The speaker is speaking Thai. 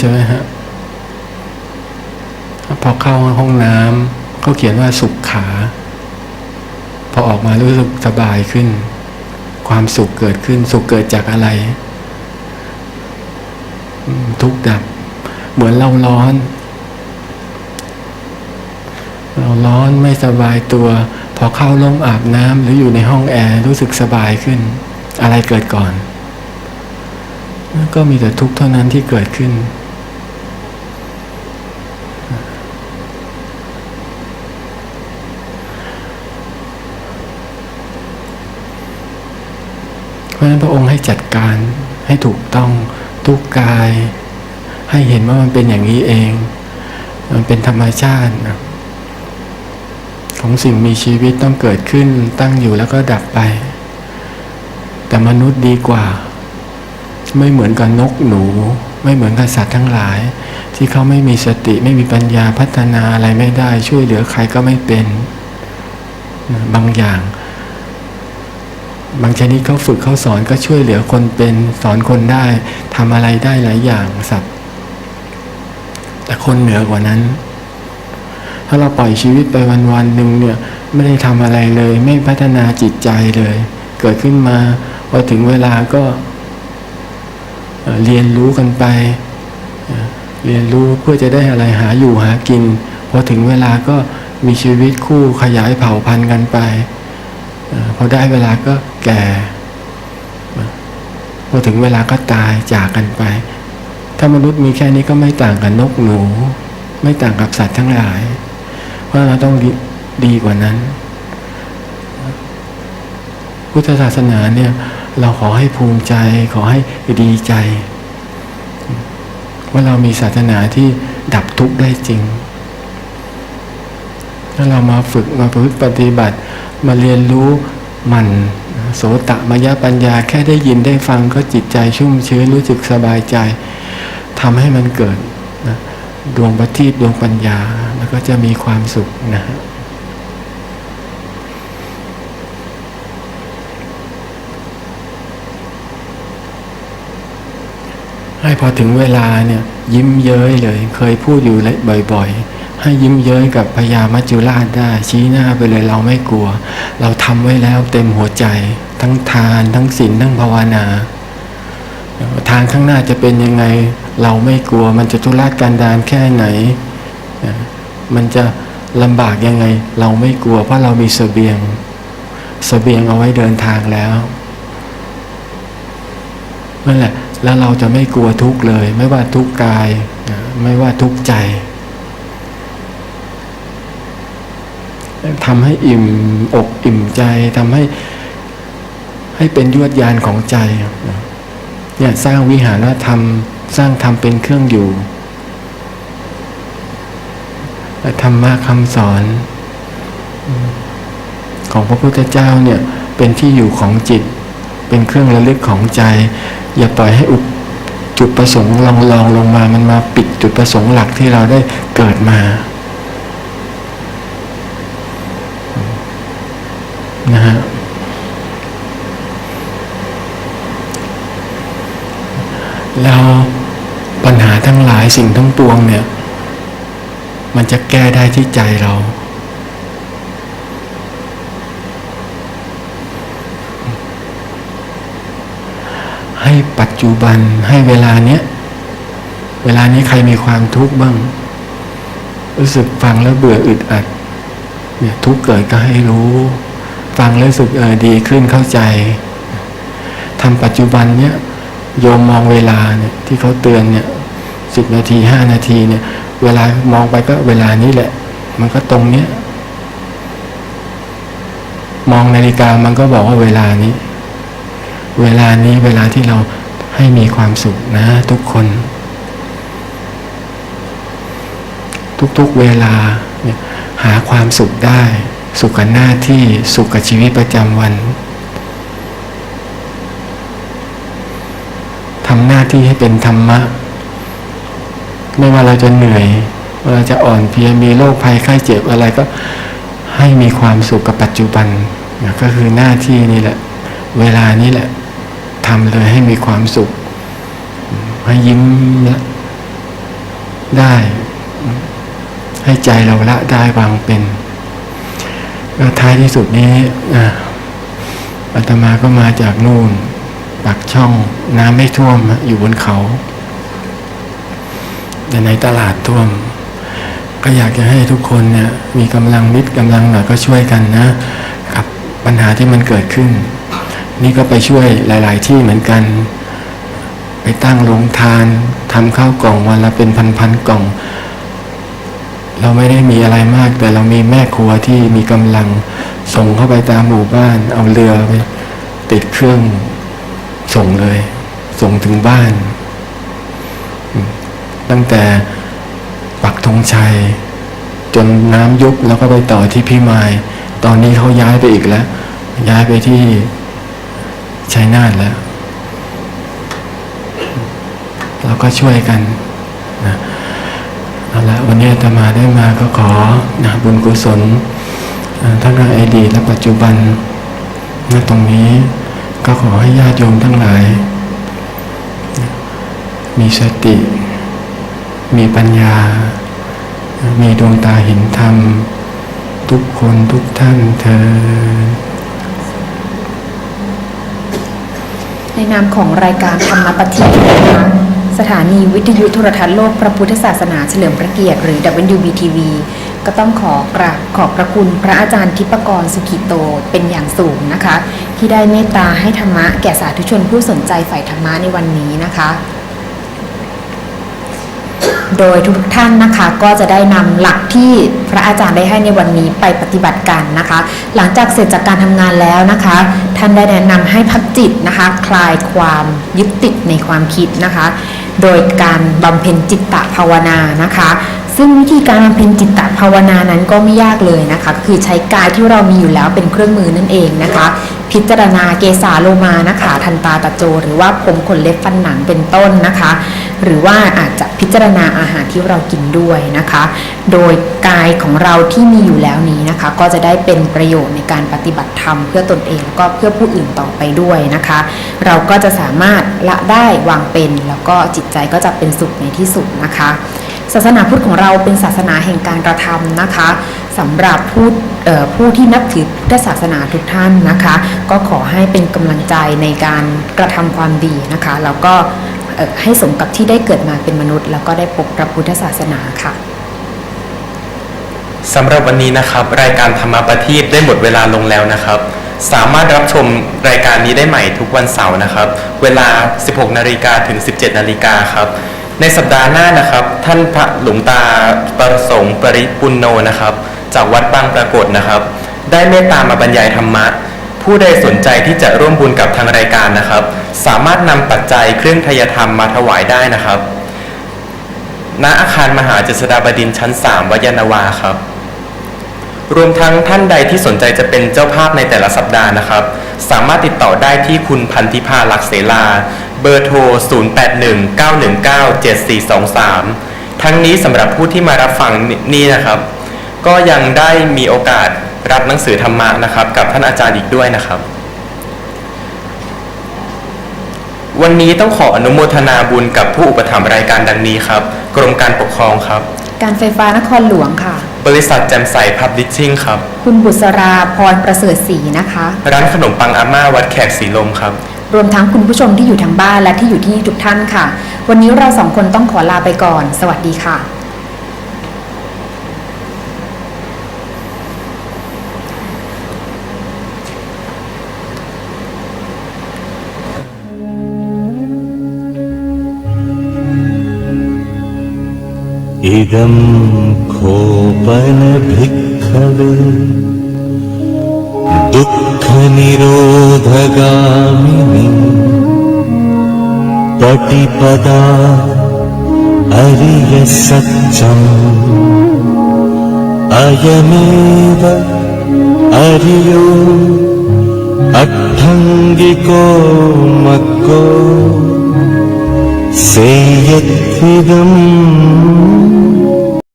ใช่ไหมฮะพอเข้าห้องน้ำเขาเขียนว่าสุขขา พอออกมารู้สึกสบายขึ้น ความสุขเกิดขึ้น สุขเกิดจากอะไร ทุกข์ดับ เหมือนเราร้อน เราร้อนไม่สบายตัว พอเข้าร่มอาบน้ำหรืออยู่ในห้องแอร์รู้สึกสบายขึ้น อะไรเกิดก่อน ก็มีแต่ทุกข์เท่านั้นที่เกิดขึ้น เพราะฉะนั้นพระองค์ให้จัดการให้ถูกต้องทุกกาย ให้เห็นว่ามันเป็นอย่างนี้เอง มันเป็นธรรมชาติของสิ่งมีชีวิตต้องเกิดขึ้นตั้งอยู่แล้วก็ดับไป แต่มนุษย์ดีกว่า ไม่เหมือนกับนกหนู ไม่เหมือนกับสัตว์ทั้งหลาย ที่เขาไม่มีสติไม่มีปัญญาพัฒนาอะไรไม่ได้ ช่วยเหลือใครก็ไม่เป็นบางอย่าง บางชนิดเขาฝึกเขาสอนก็ช่วยเหลือคนเป็นสอนคนได้ทำอะไรได้หลายอย่างสัตว์แต่คนเหนือกว่านั้น ถ้าเราปล่อยชีวิตไปวันวันหนึ่งเนี่ยไม่ได้ทำอะไรเลย ไม่พัฒนาจิตใจเลย เกิดขึ้นมาพอถึงเวลาก็ เรียนรู้กันไป เรียนรู้เพื่อจะได้อะไรหาอยู่หากินพอถึงเวลาก็มีชีวิตคู่ขยายเผ่าพันธุ์กันไปพอได้เวลาก็แก่พอถึงเวลาก็ตายจากกันไป ถ้ามนุษย์มีแค่นี้ก็ไม่ต่างกับนกหนู ไม่ต่างกับสัตว์ทั้งหลาย เพราะเราต้องดีดีกว่านั้น พุทธศาสนาเนี่ย เราขอให้ภูมิใจขอให้ดีใจ ว่าเรามีศาสนาที่ดับทุกข์ได้จริง ถ้าเรามาฝึกมาพึ่ปฏิบัติ มาเรียนรู้มันโสตะมยปัญญาแค่ได้ยินได้ฟังก็จิตใจชุ่มชื้นรู้สึกสบายใจทำให้มันเกิดนะดวงประทีปดวงปัญญา แล้วก็จะมีความสุขนะฮะ ให้พอถึงเวลาเนี่ยยิ้มเย้ยเลย เคยพูดอยู่เลยบ่อย ๆ ให้ยิ้มเย้ยกับพญามัจจุราชได้ ชี้หน้าไปเลยเราไม่กลัว เราทำไว้แล้วเต็มหัวใจ ทั้งทานทั้งศีลทั้งภาวนา ทางข้างหน้าจะเป็นยังไง เราไม่กลัว มันจะทุรกันดารแค่ไหน มันจะลำบากยังไง เราไม่กลัวเพราะเรามีเสบียงเสบียงเอาไว้เดินทางแล้วนั่นแหละ แล้วเราจะไม่กลัวทุกข์เลย ไม่ว่าทุกข์กาย ไม่ว่าทุกข์ใจทำให้อิ่มอกอิ่มใจทำให้ให้เป็นยวดยานของใจเนี่ยสร้างวิหารธรรม สร้างธรรมเป็นเครื่องอยู่และธรรมะคำสอน ของพระพุทธเจ้าเนี่ยเป็นที่อยู่ของจิต เป็นเครื่องระลึกของใจ อย่าปล่อยให้อุปจุดประสงค์ลองลองลงมา มันมาปิดจุดประสงค์หลักที่เราได้เกิดมานะฮะแล้วปัญหาทั้งหลายสิ่งทั้งปวงเนี่ย มันจะแก้ได้ที่ใจเรา ให้ปัจจุบันให้เวลาเนี้ยเวลานี้ใครมีความทุกข์บ้าง รู้สึกฟังแล้วเบื่ออึดอัด เนี่ยทุกข์เกิดก็ให้รู้ ฟังแล้วรู้สึกเออดีขึ้นเข้าใจทำปัจจุบันเนี้ยโยมมองเวลาเนี่ยที่เขาเตือนเนี่ยสิบนาทีห้านาทีเนี่ย เวลามองไปก็เวลานี้แหละ มันก็ตรงเนี้ยมองนาฬิกามันก็บอกว่าเวลานี้ เวลานี้เวลาที่เราให้มีความสุขนะทุกคน ทุกๆเวลาหาความสุขได้ สุขกับหน้าที่สุขกับชีวิตประจำวันทำหน้าที่ให้เป็นธรรมะ ไม่ว่าเราจะเหนื่อยเราจะอ่อนเพลียมีโรคภัยไข้เจ็บอะไรก็ให้มีความสุขกับปัจจุบัน ก็คือหน้าที่นี่แหละ เวลานี้แหละ ทำเลยให้มีความสุข ให้ยิ้มละได้ ให้ใจเราละได้วางเป็นแล้วท้ายที่สุดนี้อาตมาก็มาจากนู่นปากช่องน้ำไม่ท่วมอะอยู่บนเขา แต่ในตลาดท่วม ก็อยากจะให้ทุกคนเนี่ยมีกำลังนิดกำลังหน่อยก็ช่วยกันนะ กับปัญหาที่มันเกิดขึ้น นี่ก็ไปช่วยหลาย ๆ ที่เหมือนกัน ไปตั้งโรงทานทำข้าวกล่องวันละเป็นพันๆกล่อง เราไม่ได้มีอะไรมาก แต่เรามีแม่ครัวที่มีกำลังส่งเข้าไปตามหมู่บ้าน เอาเรือไปติดเครื่องส่งเลย ส่งถึงบ้าน ตั้งแต่ปักธงชัย จนน้ำยุบแล้วก็ไปต่อที่พี่มาย ตอนนี้เขาย้ายไปอีกแล้ว ย้ายไปที่ ชัยนาทแล้ว เราก็ช่วยกันนะเอาละวันนี้อาตมาได้มาก็ขอนะบุญกุศลทั้งในอดีตและปัจจุบันณตรงนี้ก็ขอให้ญาติโยมทั้งหลาย มีสติ มีปัญญา มีดวงตาเห็นธรรม ทุกคนทุกท่านเธอ ในนามของรายการธรรมปฏินะคะสถานีวิทยุโทรทัศน์โลกพระพุทธศาสนาเฉลิมพระเกียรติหรือ WBTV ก็ต้องขอกราบขอบพระคุณพระอาจารย์ทิปกรสุขิโตเป็นอย่างสูงนะคะ ที่ได้เมตตาให้ธรรมะแก่สาธุชนผู้สนใจฝ่ายธรรมะในวันนี้นะคะ โดยทุกท่านนะคะก็จะได้นำหลักที่พระอาจารย์ได้ให้ในวันนี้ไปปฏิบัติกันนะคะ หลังจากเสร็จจากการทำงานแล้วนะคะ ท่านได้แนะนำให้พักจิตนะคะ คลายความยึดติดในความคิดนะคะ โดยการบำเพ็ญจิตตภาวนานะคะ ซึ่งวิธีการบำเพ็ญจิตตภาวนานั้นก็ไม่ยากเลยนะคะ คือใช้กายที่เรามีอยู่แล้วเป็นเครื่องมือนั่นเองนะคะ พิจารณาเกสาโลมานะคะทันตาตะโจ หรือว่าผมขนเล็บฟันหนังเป็นต้นนะคะ หรือว่าอาจจะพิจารณาอาหารที่เรากินด้วยนะคะ โดยกายของเราที่มีอยู่แล้วนี้นะคะ ก็จะได้เป็นประโยชน์ในการปฏิบัติธรรมเพื่อตนเองแล้วก็เพื่อผู้อื่นต่อไปด้วยนะคะ เราก็จะสามารถละได้วางเป็น แล้วก็จิตใจก็จะเป็นสุขในที่สุดนะคะ ศาสนาพุทธของเราเป็นศาสนาแห่งการกระทำนะคะสำหรับผู้ผู้ที่นับถือพุทธศาสนาทุกท่านนะคะ ก็ขอให้เป็นกำลังใจในการกระทำความดีนะคะแล้วก็ให้สมกับที่ได้เกิดมาเป็นมนุษย์ แล้วก็ได้พบพระพุทธศาสนาค่ะสำหรับวันนี้นะครับ รายการธรรมประทีปได้หมดเวลาลงแล้วนะครับ สามารถรับชมรายการนี้ได้ใหม่ทุกวันเสาร์นะครับ เวลา 16 นาฬิกาถึง 17 นาฬิกาครับ ในสัปดาห์หน้านะครับ ท่านพระหลวงตาประสงค์ปริปุณโนนะครับ จากวัดบางปรากฏนะครับ ได้เมตตามาบรรยายธรรมะ ผู้ใดสนใจที่จะร่วมบุญกับทางรายการนะครับ สามารถนำปัจจัยเครื่องทยธรรมมาถวายได้นะครับ ณอาคารมหาจษฎาบดินชั้น 3วัดยานาวาครับ รวมทั้งท่านใดที่สนใจจะเป็นเจ้าภาพในแต่ละสัปดาห์นะครับ สามารถติดต่อได้ที่คุณพันธิพาลักษเสลา เบอร์โทร 0819197423 ทั้งนี้สำหรับผู้ที่มารับฟังนี่นะครับ ก็ยังได้มีโอกาสรับหนังสือธรรมะนะครับ กับท่านอาจารย์อีกด้วยนะครับ วันนี้ต้องขออนุโมทนาบุญกับผู้อุปถัมภ์รายการดังนี้ครับ กรมการปกครองครับ การไฟฟ้านครหลวงค่ะ บริษัทแจ่มใสพับลิชชิ่งครับ คุณบุษราพรประเสริฐศรีนะคะ ร้านขนมปังอาม่าวัดแขกสีลมครับ รวมทั้งคุณผู้ชมที่อยู่ทางบ้านและที่อยู่ที่นี่ทุกท่านค่ะ วันนี้เราสองคนต้องขอลาไปก่อน สวัสดีค่ะ इदं कोपनभिक्खवे दुःखनिरोधगामिनि पटिपदा अरियसत्यम् अयमेव अरियो अट्ठङ्गिको मग्गो सेयत्विदम्